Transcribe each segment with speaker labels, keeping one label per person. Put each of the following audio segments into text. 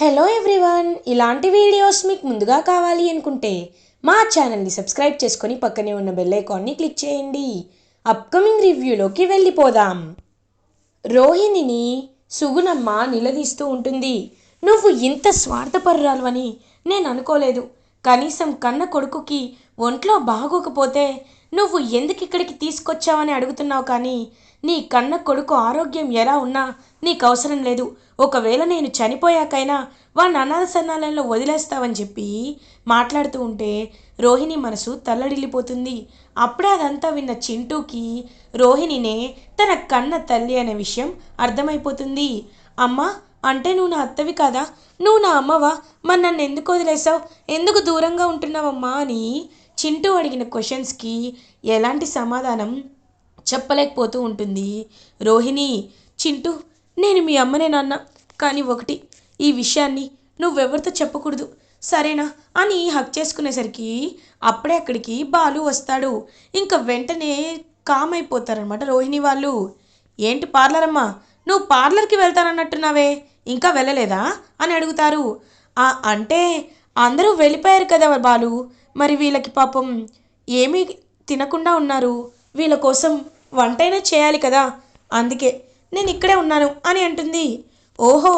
Speaker 1: Hello everyone ఇలాంటి videos మీకు ముందుగా కావాలి అనుకుంటే మా ఛానల్ని సబ్స్క్రైబ్ చేసుకొని పక్కనే ఉన్న బెల్ ఐకాన్ని క్లిక్ చేయండి. అప్కమింగ్ రివ్యూలోకి వెళ్ళిపోదాం. రోహిణిని సుగుణమ్మ నిలదీస్తూ ఉంటుంది. నువ్వు ఇంత స్వార్థపరురాలువని నేను అనుకోలేదు. కనీసం కన్న కొడుకుకి ఒంట్లో బాగోకపోతే నువ్వు ఎందుకు ఇక్కడికి తీసుకొచ్చావని అడుగుతున్నావు కానీ నీ కన్న కొడుకు ఆరోగ్యం ఎలా ఉన్నా నీకు అవసరం లేదు. ఒకవేళ నేను చనిపోయాకైనా వాడిని అనాథ సన్నాలయంలో వదిలేస్తావని చెప్పి మాట్లాడుతూ ఉంటే రోహిణి మనసు తల్లడిల్లిపోతుంది. అప్పుడే అదంతా విన్న చింటూకి రోహిణినే తన కన్న తల్లి అనే విషయం అర్థమైపోతుంది. అమ్మా అంటే నువ్వు నా అత్తవి కాదా? నువ్వు నా అమ్మవా? మరి నన్ను ఎందుకు వదిలేసావు ఎందుకు దూరంగా ఉంటున్నావమ్మా అని చింటూ అడిగిన క్వశ్చన్స్కి ఎలాంటి సమాధానం చెప్పలేకపోతూ ఉంటుంది. రోహిణి చింటూ నేను మీ అమ్మనే నాన్న. కానీ ఒకటి ఈ విషయాన్ని నువ్వెవరితో చెప్పకూడదు. సరేనా? అని హక్ చేసుకునేసరికి అప్పుడే అక్కడికి బాలు వస్తాడు. ఇంకా వెంటనే కామ్ అయిపోతారనమాట రోహిణి వాళ్ళు. ఏంటి పార్లర్ అమ్మా నువ్వు పార్లర్కి వెళ్తానన్నట్టున్నావే. ఇంకా వెళ్ళలేదా? అని అడుగుతారు. అంటే అందరూ వెళ్ళిపోయారు కదా బాలు. మరి వీళ్ళకి పాపం ఏమీ తినకుండా ఉన్నారు. వీళ్ళ కోసం వంటైనా చేయాలి కదా? అందుకే నేను ఇక్కడే ఉన్నాను అని అంటుంది. ఓహో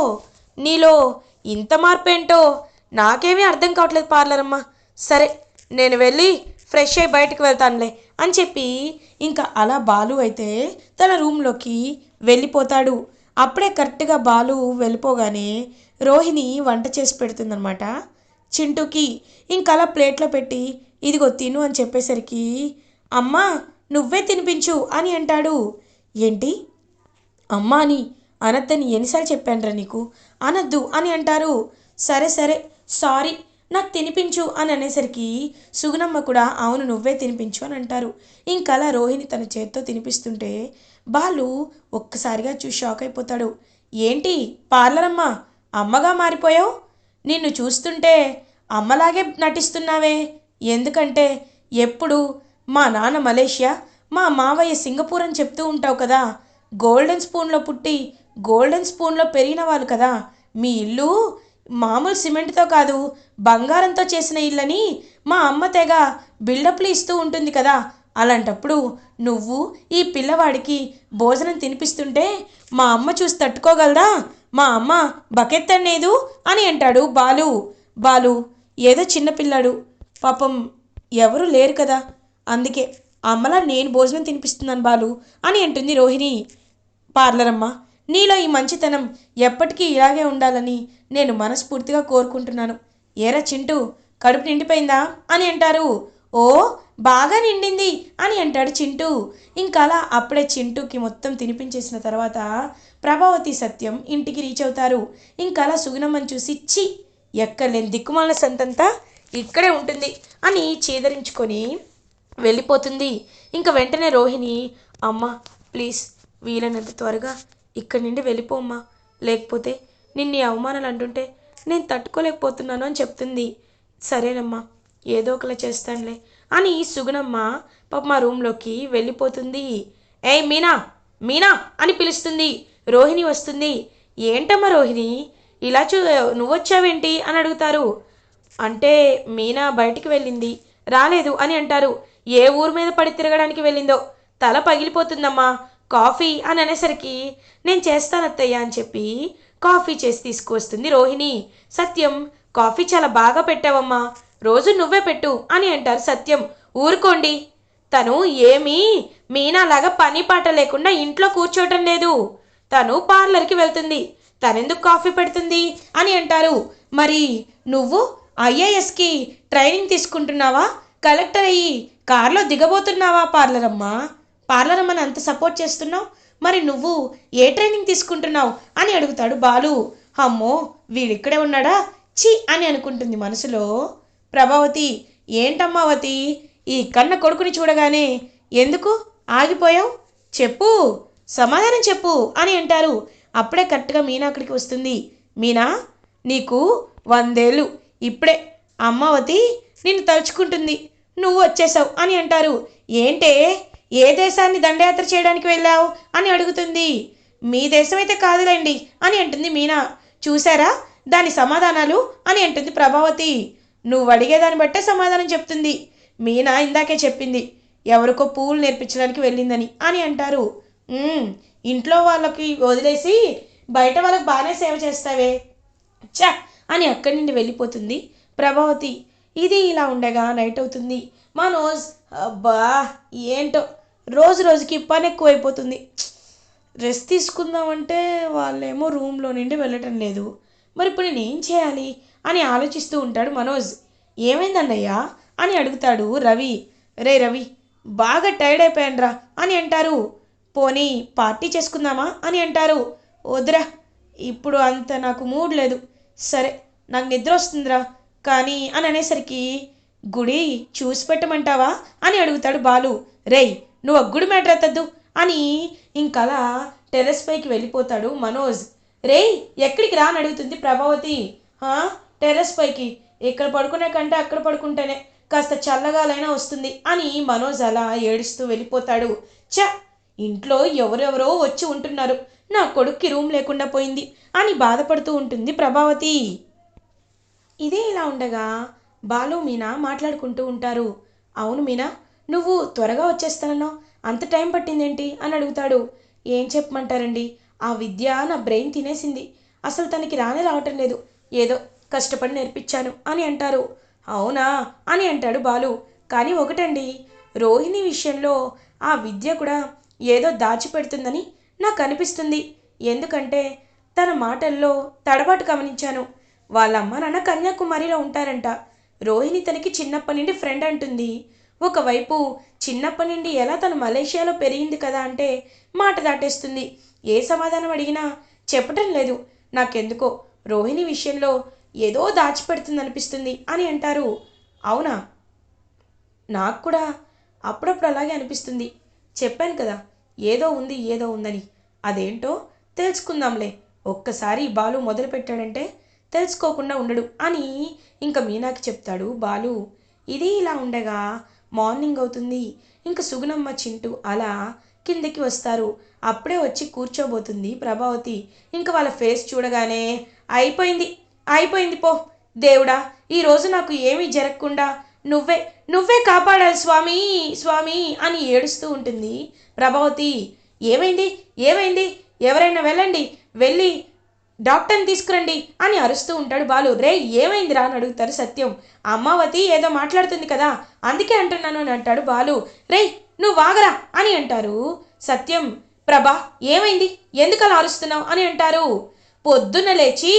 Speaker 1: నీలో ఇంత మార్పు ఏంటో నాకేమీ అర్థం కావట్లేదు పార్లర్ సరే నేను వెళ్ళి ఫ్రెష్ అయ్యి బయటకు వెళ్తానులే అని చెప్పి ఇంకా అలా బాలు అయితే తన రూమ్లోకి వెళ్ళిపోతాడు. అప్పుడే కరెక్ట్గా బాలు వెళ్ళిపోగానే రోహిణి వంట చేసి పెడుతుందనమాట చింటూకి ఇంకలా అలా ప్లేట్లో పెట్టి ఇదిగో తిను అని చెప్పేసరికి అమ్మా నువ్వే తినిపించు అని అంటాడు. ఏంటి? అమ్మా అని అనద్దని ఎన్నిసార్లు చెప్పానురా నీకు? అనద్దు అని అంటారు. సరే సరే సారీ నాకు తినిపించు అని అనేసరికి సుగుణమ్మ కూడా అవును నువ్వే తినిపించు అని అంటారు. ఇంకలా రోహిణి తన చేత్తో తినిపిస్తుంటే బాలు ఒక్కసారిగా చూసి షాక్ అయిపోతాడు. ఏంటి? పార్లరమ్మ? అమ్మగా మారిపోయావు? నిన్ను చూస్తుంటే అమ్మలాగే నటిస్తున్నావే. ఎందుకంటే ఎప్పుడు మా నాన్న మలేషియా మా మావయ్య సింగపూర్ అని చెప్తూ ఉంటావు కదా. గోల్డెన్ స్పూన్లో పుట్టి గోల్డెన్ స్పూన్లో పెరిగిన వాళ్ళు కదా. మీ ఇల్లు మామూలు సిమెంట్తో కాదు బంగారంతో చేసిన ఇల్లని మా అమ్మ తెగ బిల్డప్లు ఇస్తూ ఉంటుంది కదా. అలాంటప్పుడు నువ్వు ఈ పిల్లవాడికి భోజనం తినిపిస్తుంటే మా అమ్మ చూసి తట్టుకోగలదా? మా అమ్మ బకెట్ అనేది అని అంటాడు బాలు. బాలు ఏదో చిన్నపిల్లాడు పాపం ఎవరు లేరు కదా. అందుకే అమ్మలా నేను భోజనం తినిపిస్తున్నాను బాలు అని అంటుంది రోహిణి. పార్లర్ అమ్మ నీలో ఈ మంచితనం ఎప్పటికీ ఇలాగే ఉండాలని నేను మనస్ఫూర్తిగా కోరుకుంటున్నాను. ఏరా చింటూ కడుపు నిండిపోయిందా? అని అంటారు. ఓ బాగా నిండింది అని అంటాడు చింటూ. ఇంకా అలా అప్పుడే చింటూకి మొత్తం తినిపించేసిన తర్వాత ప్రభావతి సత్యం ఇంటికి రీచ్ అవుతారు. ఇంకా అలా సుగుణమ్మని చూసి చి ఎక్కలేని దిక్కుమాల సంతంతా ఇక్కడే ఉంటుంది అని చేదరించుకొని వెళ్ళిపోతుంది. ఇంకా వెంటనే రోహిణి అమ్మ ప్లీజ్ వీలైనంత త్వరగా ఇక్కడి నుండి వెళ్ళిపోమ్మా లేకపోతే నిన్ను నీ అవమానాలు అంటుంటే నేను తట్టుకోలేకపోతున్నాను అని చెప్తుంది. సరేనమ్మా ఏదో ఒకలా చేస్తానులే అని సుగుణమ్మ పాప మా రూమ్లోకి వెళ్ళిపోతుంది. ఏ మీనా మీనా అని పిలుస్తుంది. రోహిణి వస్తుంది. ఏంటమ్మా రోహిణి ఇలా చూ నువ్వొచ్చావేంటి? అని అడుగుతారు. అంటే మీనా బయటికి వెళ్ళింది రాలేదు అని అంటారు. ఏ ఊరు మీద పడి తిరగడానికి వెళ్ళిందో. తల పగిలిపోతుందమ్మా. కాఫీ అని అనేసరికి నేను చేస్తాను అత్తయ్య అని చెప్పి కాఫీ చేసి తీసుకువస్తుంది రోహిణి. సత్యం కాఫీ చాలా బాగా పెట్టావమ్మా. రోజు నువ్వే పెట్టు అని అంటారు సత్యం. ఊరుకోండి. తను ఏమీ మీనాలాగా పని పాట లేకుండా ఇంట్లో కూర్చోవటం లేదు. తను పార్లర్కి వెళ్తుంది. తనెందుకు కాఫీ పెడుతుంది అని అంటారు. మరి నువ్వు ఐఏఎస్కి ట్రైనింగ్ తీసుకుంటున్నావా? కలెక్టర్ అయ్యి కారులో దిగబోతున్నావా పార్లర్ అమ్మా పార్లర్ అంత సపోర్ట్ చేస్తున్నావు? మరి నువ్వు ఏ ట్రైనింగ్ తీసుకుంటున్నావు అని అడుగుతాడు బాలు. అమ్మో వీడిక్కడే ఉన్నాడా? చి అని అనుకుంటుంది మనసులో. ప్రభావతి ఏంటమ్మావతి ఈ కన్న కొడుకుని చూడగానే ఎందుకు? ఆగిపోయావు? చెప్పు సమాధానం చెప్పు అని అంటారు. అప్పుడే కరెక్ట్గా మీనా అక్కడికి వస్తుంది. మీనా నీకు వందేళ్ళు. ఇప్పుడే. అమ్మావతి నిన్ను తలుచుకుంటుంది. నువ్వు వచ్చేసావు అని అంటారు. ఏంటే? ఏ దేశాన్ని దండయాత్ర చేయడానికి వెళ్ళావు అని అడుగుతుంది. మీ దేశం అయితే కాదులేండి అని అంటుంది మీనా. చూసారా దాని సమాధానాలు అని అంటుంది ప్రభావతి. నువ్వు అడిగేదాన్ని బట్టే సమాధానం చెప్తుంది. మీనా ఇందాకే చెప్పింది. ఎవరికో పూలు నేర్పించడానికి వెళ్ళిందని అని అంటారు. ఇంట్లో వాళ్ళకి వదిలేసి బయట వాళ్ళకి బాగానే సేవ చేస్తావే. చా అని అక్కడి నుండి వెళ్ళిపోతుంది ప్రభావతి. ఇది ఇలా ఉండగా నైట్ అవుతుంది. మనోజ్ అబ్బా ఏంటో? రోజు రోజుకి పని ఎక్కువైపోతుంది. రెస్ట్ తీసుకుందామంటే వాళ్ళేమో రూమ్లో నుండి వెళ్ళటం లేదు. మరి ఇప్పుడు నేను ఏం చేయాలి అని ఆలోచిస్తూ ఉంటాడు మనోజ్. ఏమైందన్నయ్యా? అని అడుగుతాడు రవి. రే రవి బాగా టైర్డ్ అయిపోయానురా అని అంటారు. పోనీ పార్టీ చేసుకుందామా అని అంటారు. వద్దురా ఇప్పుడు అంత నాకు మూడ్ లేదు. సరే నాకు నిద్ర వస్తుందిరా. కానీ అని అనేసరికి గుడి చూసి పెట్టమంటావా? అని అడుగుతాడు బాలు. రేయ్ నువ్వు ఆ గుడి మ్యాటర్ ఎత్తద్దు అని ఇంకలా టెర్రస్ పైకి వెళ్ళిపోతాడు మనోజ్. రేయ్ ఎక్కడికి రా? అని అడుగుతుంది ప్రభావతి. టెరెస్ టెర్రస్ పైకి. ఇక్కడ పడుకునే కంటే అక్కడ పడుకుంటేనే కాస్త చల్లగాలైనా వస్తుంది అని మనోజ్ అలా ఏడుస్తూ వెళ్ళిపోతాడు. చ ఇంట్లో ఎవరెవరో వచ్చి ఉంటున్నారు. నా కొడుక్కి రూమ్ లేకుండా పోయింది అని బాధపడుతూ ఉంటుంది ప్రభావతి. ఇదే ఇలా ఉండగా బాలు మీనా మాట్లాడుకుంటూ ఉంటారు. అవును మీనా నువ్వు త్వరగా వచ్చేస్తానన్నావు అంత టైం పట్టిందేంటి? అని అడుగుతాడు. ఏం చెప్పమంటారండి? ఆ విద్య నా బ్రెయిన్ తినేసింది. అసలు తనకి రానే రావటం లేదు. ఏదో కష్టపడి నేర్పించాను అని అంటారు. అవునా? అని అంటాడు బాలు. కానీ ఒకటండి రోహిణి విషయంలో ఆ విద్య కూడా ఏదో దాచిపెడుతుందని నాకు అనిపిస్తుంది. ఎందుకంటే తన మాటల్లో తడబాటు గమనించాను. వాళ్ళ అమ్మ నాన్న కన్యాకుమారిలో ఉంటారంట. రోహిణి తనకి చిన్నప్పటి నుండి ఫ్రెండ్ అంటుంది. ఒకవైపు చిన్నప్పటి నుండి ఎలా తను మలేషియాలో పెరిగింది కదా అంటే మాట దాటేస్తుంది. ఏ సమాధానం అడిగినా చెప్పటం లేదు. నాకెందుకో రోహిణి విషయంలో ఏదో దాచిపెడుతుంది అనిపిస్తుంది అని అంటారు. అవునా? నాకు కూడా అప్పుడప్పుడు అలాగే అనిపిస్తుంది. చెప్పాను కదా ఏదో ఉంది ఏదో ఉందని. అదేంటో తెలుసుకుందాంలే. ఒక్కసారి బాలు మొదలుపెట్టాడంటే తెలుసుకోకుండా ఉండడు అని ఇంకా మీనాకి చెప్తాడు బాలు. ఇది ఇలా ఉండగా మార్నింగ్ అవుతుంది. ఇంకా సుగుణమ్మ చింటూ అలా కిందకి వస్తారు. అప్పుడే వచ్చి కూర్చోబోతుంది ప్రభావతి. ఇంకా వాళ్ళ ఫేస్ చూడగానే అయిపోయింది అయిపోయింది పో. దేవుడా ఈరోజు నాకు ఏమీ జరగకుండా నువ్వే నువ్వే కాపాడాలి స్వామి స్వామి అని ఏడుస్తూ ఉంటుంది ప్రభావతి. ఏమైంది ఏమైంది? ఎవరైనా వెళ్ళండి వెళ్ళి డాక్టర్ని తీసుకురండి అని అరుస్తూ ఉంటాడు బాలు. రే ఏమైందిరా అని అడుగుతారు సత్యం. అమ్మావతి ఏదో మాట్లాడుతుంది కదా అందుకే అంటున్నాను అని అంటాడు బాలు. రే నువ్వు వాగరా అని అంటారు సత్యం. ప్రభా ఏమైంది? ఎందుకు అలా అరుస్తున్నావు అని అంటారు. పొద్దున్న లేచి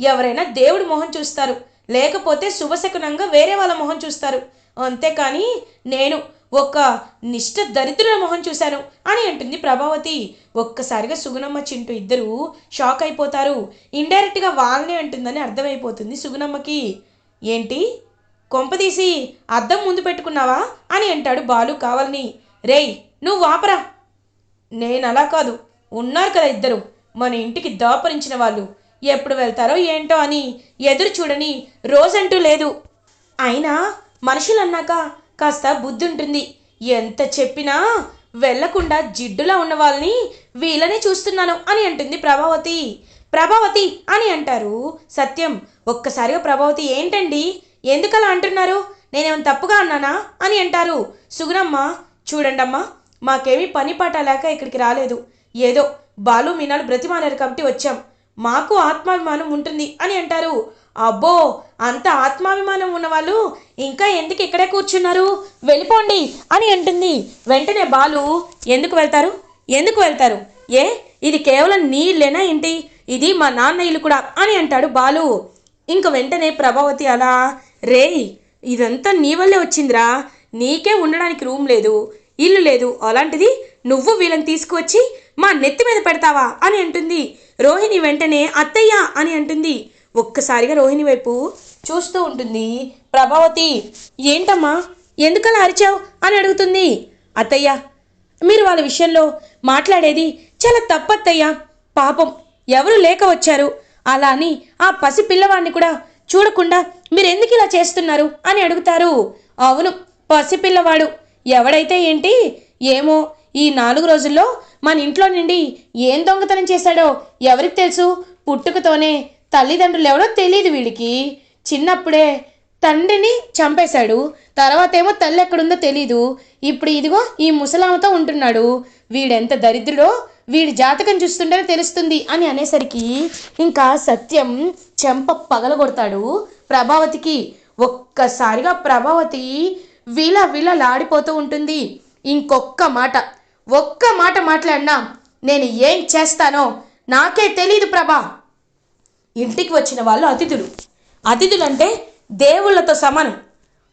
Speaker 1: ఎవరైనా దేవుడి మొహం చూస్తారు లేకపోతే శుభశకునంగా వేరే వాళ్ళ మొహం చూస్తారు. అంతేకాని నేను ఒక నిష్ఠ దరిద్రుల మొహం చూశాను అని అంటుంది ప్రభావతి. ఒక్కసారిగా సుగుణమ్మ చింటూ ఇద్దరు షాక్ అయిపోతారు. ఇండైరెక్ట్గా వాళ్ళనే అంటుందని అర్థమైపోతుంది సుగుణమ్మకి. ఏంటి? కొంపదీసి అద్దం ముందు పెట్టుకున్నావా అని అంటాడు బాలు కావాలని. రేయ్ నువ్వు వాపరా నేను అలా కాదు. ఉన్నారు కదా ఇద్దరు. మన ఇంటికి దాపరించిన వాళ్ళు. ఎప్పుడు వెళ్తారో ఏంటో అని ఎదురు చూడని రోజంటూ లేదు. అయినా మనుషులు అన్నాక కాస్త బుద్ధి ఉంటుంది ఎంత చెప్పినా వెళ్ళకుండా జిడ్డులా ఉన్న వాళ్ళని వీళ్ళనే చూస్తున్నాను అని అంటుంది ప్రభావతి. ప్రభావతి అని అంటారు. సత్యం ఒక్కసారిగా ప్రభావతి ఏంటండి? ఎందుకలా అంటున్నారు? నేనేమైనా తప్పుగా అన్నానా అని అంటారు. సుగుణమ్మ చూడండమ్మా మాకేమీ పని పాట లేక ఇక్కడికి రాలేదు. ఏదో బాలు మీనాలు బ్రతిమానారు కాబట్టి వచ్చాం. మాకు ఆత్మాభిమానం ఉంటుంది అని అంటారు. అబ్బో అంత ఆత్మాభిమానం ఉన్నవాళ్ళు ఇంకా ఎందుకు ఇక్కడే కూర్చున్నారు? వెళ్ళిపోండి అని అంటుంది. వెంటనే బాలు ఎందుకు వెళ్తారు? ఎందుకు వెళ్తారు? ఏ? ఇది కేవలం నీళ్ళేనా ఏంటి? ఇది మా నాన్న ఇల్లు కూడా అని అంటాడు బాలు. ఇంక వెంటనే ప్రభావతి అలా రేయ్ ఇదంతా నీ వల్లే వచ్చిందిరా. నీకే ఉండడానికి రూమ్ లేదు ఇల్లు లేదు. అలాంటిది నువ్వు వీళ్ళని తీసుకువచ్చి మా నెత్తి మీద పెడతావా? అని అంటుంది. రోహిణి వెంటనే అత్తయ్య అని అంటుంది. ఒక్కసారిగా రోహిణి వైపు చూస్తూ ఉంటుంది. ప్రభావతి ఏంటమ్మా? ఎందుకలా అరిచావు? అని అడుగుతుంది. అత్తయ్య మీరు వాళ్ళ విషయంలో మాట్లాడేది చాలా తప్పత్తయ్య. పాపం ఎవరు లేక వచ్చారు. అలా అని ఆ పసి పిల్లవాడిని కూడా చూడకుండా మీరు ఎందుకు ఇలా చేస్తున్నారు? అని అడుగుతారు. అవును పసి పిల్లవాడు. ఎవడైతే ఏంటి ఏమో ఈ నాలుగు రోజుల్లో మన ఇంట్లో నుండి ఏం దొంగతనం చేశాడో ఎవరికి తెలుసు? పుట్టుకతోనే తల్లిదండ్రులు ఎవరో తెలియదు వీడికి చిన్నప్పుడే తండ్రిని చంపేశాడు. తర్వాత ఏమో తల్లి ఎక్కడుందో తెలీదు. ఇప్పుడు ఇదిగో ఈ ముసలామతో ఉంటున్నాడు. వీడెంత దరిద్రుడో వీడి జాతకం చూస్తుంటేనే తెలుస్తుంది అని అనేసరికి ఇంకా సత్యం చెంప పగలగొడతాడు ప్రభావతికి. ఒక్కసారిగా ప్రభావతి విల లాడిపోతూ ఉంటుంది. ఇంకొక్క మాట ఒక్క మాట మాట్లాడినా నేను ఏం చేస్తానో నాకే తెలీదు ప్రభా. ఇంటికి వచ్చిన వాళ్ళు అతిథులు. అతిథులు అంటే దేవుళ్ళతో సమానం.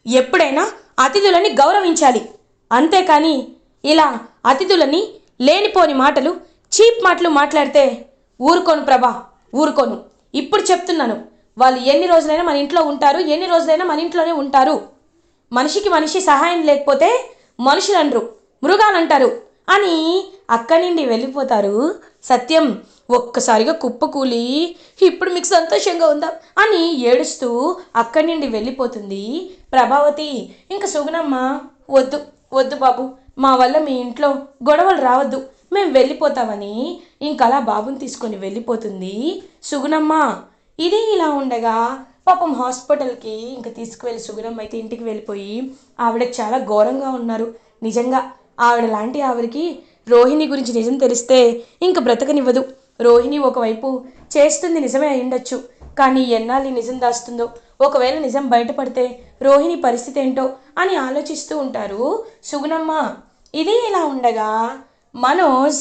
Speaker 1: ఎప్పుడైనా అతిథులని గౌరవించాలి. అంతేకాని ఇలా అతిథులని లేనిపోని మాటలు చీప్ మాటలు మాట్లాడితే ఊరుకోను ప్రభా ఊరుకోను. ఇప్పుడు చెప్తున్నాను వాళ్ళు ఎన్ని రోజులైనా మన ఇంట్లో ఉంటారు ఎన్ని రోజులైనా మన ఇంట్లోనే ఉంటారు. మనిషికి మనిషి సహాయం లేకపోతే మనుషులు అనరు మృగాలు అంటారు. అని అక్కడి నుండి వెళ్ళిపోతారు. సత్యం ఒక్కసారిగా కుప్పకూలి ఇప్పుడు మీకు సంతోషంగా ఉందా? అని ఏడుస్తూ అక్కడి నుండి వెళ్ళిపోతుంది. ప్రభావతి ఇంకా సుగుణమ్మ వద్దు వద్దు బాబు. మా వల్ల మీ ఇంట్లో గొడవలు రావద్దు. మేము వెళ్ళిపోతామని ఇంకలా బాబుని తీసుకొని వెళ్ళిపోతుంది. సుగుణమ్మ ఇది ఇలా ఉండగా పాపం హాస్పిటల్కి ఇంకా తీసుకువెళ్ళి సుగుణమ్మ అయితే ఇంటికి వెళ్ళిపోయి ఆవిడ చాలా ఘోరంగా ఉన్నారు. నిజంగా ఆవిడ లాంటి ఆవిడకి రోహిణి గురించి నిజం తెలిస్తే ఇంక బ్రతకనివ్వదు. రోహిణి ఒకవైపు చేస్తుంది నిజమే అయ్యుండొచ్చు కానీ ఎన్నాళ్ళు నిజం దాస్తుందో ఒకవేళ నిజం బయటపడితే రోహిణి పరిస్థితి ఏంటో అని ఆలోచిస్తూ ఉంటారు సుగుణమ్మ. ఇది ఇలా ఉండగా మనోజ్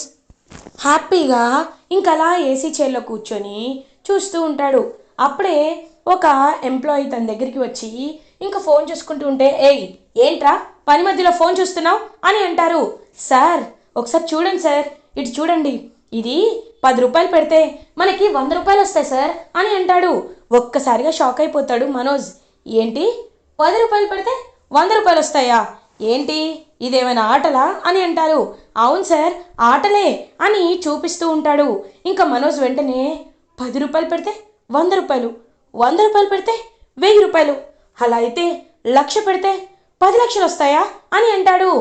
Speaker 1: హ్యాపీగా ఇంకలా ఏసీ చైర్లో కూర్చొని చూస్తూ ఉంటాడు. అప్పుడే ఒక ఎంప్లాయీ తన దగ్గరికి వచ్చి ఇంకా ఫోన్ చూసుకుంటూ ఉంటే ఏయ్ ఏంట్రా? పని మధ్యలో ఫోన్ చూస్తున్నావు? అని అంటారు. సార్ ఒకసారి చూడండి సార్. ఇటు చూడండి. ఇది పది రూపాయలు పెడితే మనకి వంద రూపాయలు వస్తాయి సార్ అని అంటాడు. ఒక్కసారిగా షాక్ అయిపోతాడు మనోజ్. ఏంటి? పది రూపాయలు పెడితే వంద రూపాయలు వస్తాయా? ఏంటి? ఇదేమైనా ఆటలా? అని అంటారు. అవును సార్ ఆటలే అని చూపిస్తూ ఉంటాడు. ఇంకా మనోజ్ వెంటనే పది రూపాయలు పెడితే వంద రూపాయలు వంద రూపాయలు పెడితే వెయ్యి రూపాయలు అలా అయితే లక్ష పెడితే పది లక్షలు వస్తాయా అని అంటాడు.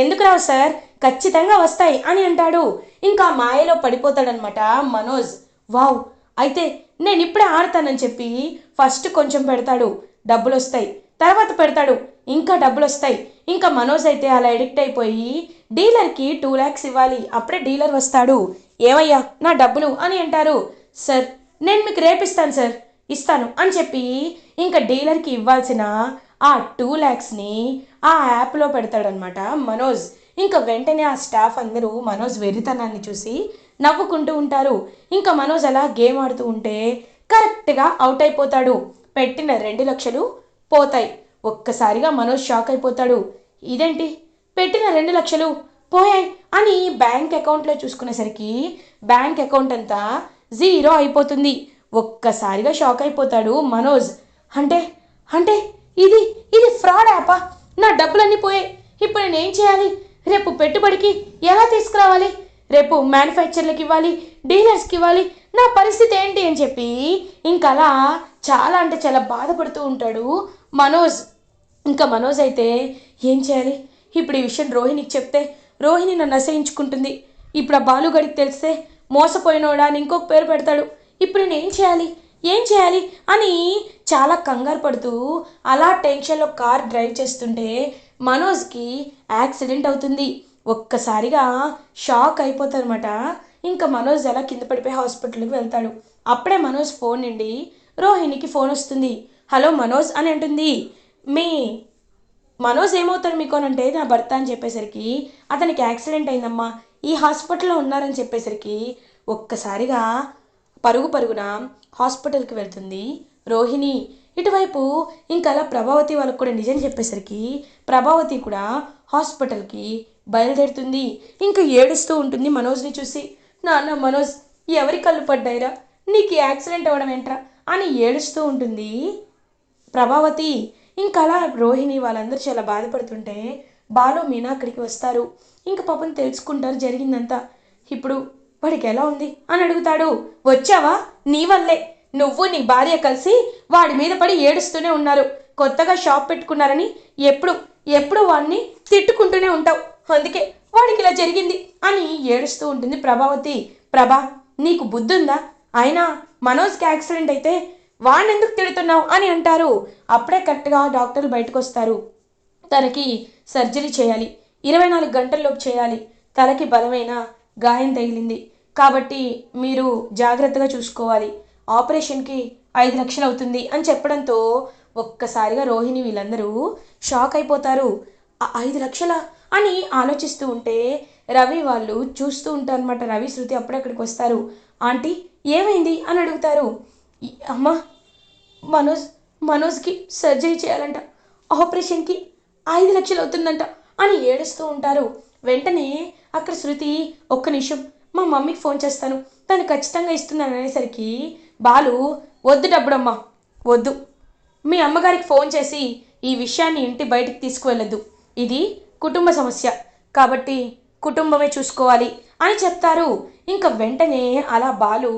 Speaker 1: ఎందుకు రావు సార్? ఖచ్చితంగా వస్తాయి అని అంటాడు. ఇంకా మాయలో పడిపోతాడనమాట మనోజ్. వావ్ అయితే నేను ఇప్పుడే ఆడతానని చెప్పి ఫస్ట్ కొంచెం పెడతాడు. డబ్బులు వస్తాయి. తర్వాత పెడతాడు. ఇంకా డబ్బులు వస్తాయి. ఇంకా మనోజ్ అయితే అలా ఎడిక్ట్ అయిపోయి డీలర్కి టూ ల్యాక్స్ ఇవ్వాలి. అప్పుడే డీలర్ వస్తాడు. ఏమయ్యా నా డబ్బులు అని అంటారు. సార్ నేను మీకు రేపిస్తాను సార్. ఇస్తాను అని చెప్పి ఇంకా డీలర్కి ఇవ్వాల్సిన ఆ టూ ల్యాక్స్ని ఆ యాప్లో పెడతాడనమాట మనోజ్. ఇంకా వెంటనే ఆ స్టాఫ్ అందరూ మనోజ్ వెరితనాన్ని చూసి నవ్వుకుంటూ ఉంటారు. ఇంకా మనోజ్ అలా గేమ్ ఆడుతూ ఉంటే కరెక్ట్గా అవుట్ అయిపోతాడు. పెట్టిన రెండు లక్షలు పోతాయి. ఒక్కసారిగా మనోజ్ షాక్ అయిపోతాడు. ఇదేంటి? పెట్టిన రెండు లక్షలు పోయాయి అని బ్యాంక్ అకౌంట్లో చూసుకునేసరికి బ్యాంక్ అకౌంట్ అంతా జీరో అయిపోతుంది. ఒక్కసారిగా షాక్ అయిపోతాడు మనోజ్. అంటే అంటే ఇది ఇది ఫ్రాడ్ యాపా? నా డబ్బులన్నీ పోయాయి. ఇప్పుడు నేను ఏం చేయాలి? రేపు పెట్టుబడికి ఎలా తీసుకురావాలి? రేపు మ్యానుఫ్యాక్చర్లకు ఇవ్వాలి డీలర్స్కి ఇవ్వాలి. నా పరిస్థితి ఏంటి అని చెప్పి ఇంకలా అలా చాలా అంటే చాలా బాధపడుతూ ఉంటాడు మనోజ్. ఇంకా మనోజ్ అయితే ఏం చేయాలి? ఇప్పుడు ఈ విషయం రోహిణికి చెప్తే రోహిణి నన్ను అసహించుకుంటుంది. ఇప్పుడు ఆ బాలుగడికి తెలిస్తే మోసపోయినోడా అని ఇంకొక పేరు పెడతాడు. ఇప్పుడు నేను ఏం చేయాలి? ఏం చేయాలి? అని చాలా కంగారు పడుతూ అలా టెన్షన్లో కార్ డ్రైవ్ చేస్తుంటే మనోజ్కి యాక్సిడెంట్ అవుతుంది. ఒక్కసారిగా షాక్ అయిపోతారనమాట ఇంకా మనోజ్ అలా కింద పడిపోయి హాస్పిటల్కి వెళ్తాడు? అప్పుడే మనోజ్ ఫోన్ నుండి రోహిణికి ఫోన్ వస్తుంది. హలో మనోజ్ అని అంటుంది. మీ మనోజ్ ఏమవుతారు మీకు అని అంటే నా భర్త అని చెప్పేసరికి అతనికి యాక్సిడెంట్ అయిందమ్మా ఈ హాస్పిటల్లో ఉన్నారని చెప్పేసరికి ఒక్కసారిగా పరుగు పరుగున హాస్పిటల్కి వెళ్తుంది. రోహిణి ఇటువైపు ఇంకా అలా ప్రభావతి వాళ్ళకు కూడా నిజం చెప్పేసరికి ప్రభావతి కూడా హాస్పిటల్కి బయలుదేరుతుంది. ఇంకా ఏడుస్తూ ఉంటుంది మనోజ్ని చూసి. నాన్న మనోజ్ ఎవరి కళ్ళు పడ్డాయిరా? నీకు యాక్సిడెంట్ అవ్వడం ఏంట్రా? అని ఏడుస్తూ ఉంటుంది ప్రభావతి. ఇంకా అలా రోహిణి వాళ్ళందరూ చాలా బాధపడుతుంటే బాలు మీనా అక్కడికి వస్తారు. ఇంకా పాపం తెలుసుకుంటారు జరిగిందంతా. ఇప్పుడు వాడికి ఎలా ఉంది? అని అడుగుతాడు. వచ్చావా? నీ వల్లే. నువ్వు నీ భార్య కలిసి వాడి మీద పడి ఏడుస్తూనే ఉన్నారు. కొత్తగా షాప్ పెట్టుకున్నారని ఎప్పుడు ఎప్పుడు వాడిని తిట్టుకుంటూనే ఉంటావు. అందుకే వాడికి ఇలా జరిగింది అని ఏడుస్తూ ఉంటుంది ప్రభావతి. ప్రభా నీకు బుద్ధుందా? అయినా మనోజ్కి యాక్సిడెంట్ అయితే వాడిని ఎందుకు తిడుతున్నావు అని అంటారు. అప్పుడే కరెక్ట్గా డాక్టర్లు బయటకు వస్తారు తనకి సర్జరీ చేయాలి. ఇరవై నాలుగు గంటల్లోపు చేయాలి. తలకి బలమైన గాయం తగిలింది. కాబట్టి మీరు జాగ్రత్తగా చూసుకోవాలి. ఆపరేషన్కి ఐదు లక్షలు అవుతుంది అని చెప్పడంతో ఒక్కసారిగా రోహిణి వీళ్ళందరూ షాక్ అయిపోతారు. ఐదు లక్షల? అని ఆలోచిస్తూ ఉంటే రవి వాళ్ళు చూస్తూ ఉంటారనమాట రవి శృతి అప్పుడే అక్కడికి వస్తారు. ఆంటీ ఏమైంది? అని అడుగుతారు. అమ్మ అమ్మా మనోజ్ మనోజ్కి సర్జరీ చేయాలంట. ఆపరేషన్కి ఐదు లక్షలు అవుతుందంట అని ఏడుస్తూ ఉంటారు. వెంటనే అక్కడ శృతి ఒక్క నిమిషం మా మమ్మీకి ఫోన్ చేస్తాను. తను ఖచ్చితంగా ఇస్తున్నాను అనేసరికి బాలు వద్దు డబ్బుడమ్మా వద్దు. మీ అమ్మగారికి ఫోన్ చేసి ఈ విషయాన్ని ఇంటి బయటికి తీసుకువెళ్ళద్దు. ఇది కుటుంబ సమస్య. కాబట్టి కుటుంబమే చూసుకోవాలి అని చెప్తారు. ఇంకా వెంటనే అలా బాలు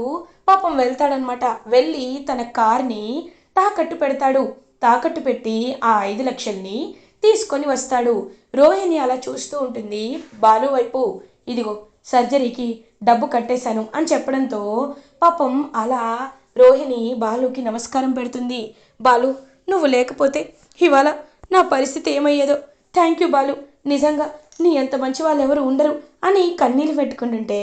Speaker 1: పాపం వెళ్తాడనమాట. వెళ్ళి తన కార్ని తాకట్టు పెడతాడు. తాకట్టు పెట్టి ఆ ఐదు లక్షల్ని తీసుకొని వస్తాడు. రోహిణి అలా చూస్తూ ఉంటుంది. బాలు వైపు ఇదిగో సర్జరీకి డబ్బు కట్టేశాను అని చెప్పడంతో పాపం అలా రోహిణి బాలుకి నమస్కారం పెడుతుంది. బాలు నువ్వు లేకపోతే ఇవాళ నా పరిస్థితి ఏమయ్యేదో? Thank you Balu. నిజంగా నీ అంత మంచి వాళ్ళు ఎవరు ఉండరు అని కన్నీళ్ళు పెట్టుకుంటుంటే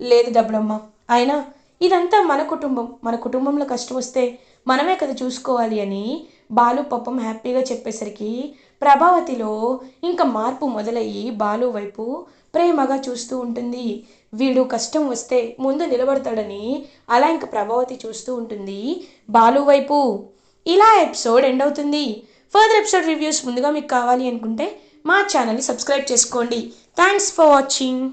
Speaker 1: లేదు డబ్బుడమ్మ అయినా ఇదంతా మన కుటుంబం. మన కుటుంబంలో కష్టం వస్తే మనమే కదా చూసుకోవాలి అని బాలు పాపం హ్యాపీగా చెప్పేసరికి ప్రభావతిలో ఇంకా మార్పు మొదలయ్యి బాలు వైపు ప్రేమగా చూస్తూ ఉంటుంది. వీడు కష్టం వస్తే ముందు నిలబడతాడని అలా ఇంకా ప్రభావతి చూస్తూ ఉంటుంది. బాలు వైపు ఇలా ఎపిసోడ్ ఎండ్ అవుతుంది. ఫర్దర్ ఎపిసోడ్ రివ్యూస్ ముందుగా మీకు కావాలి అనుకుంటే మా ఛానల్ని సబ్స్క్రైబ్ చేసుకోండి. Thanks for watching.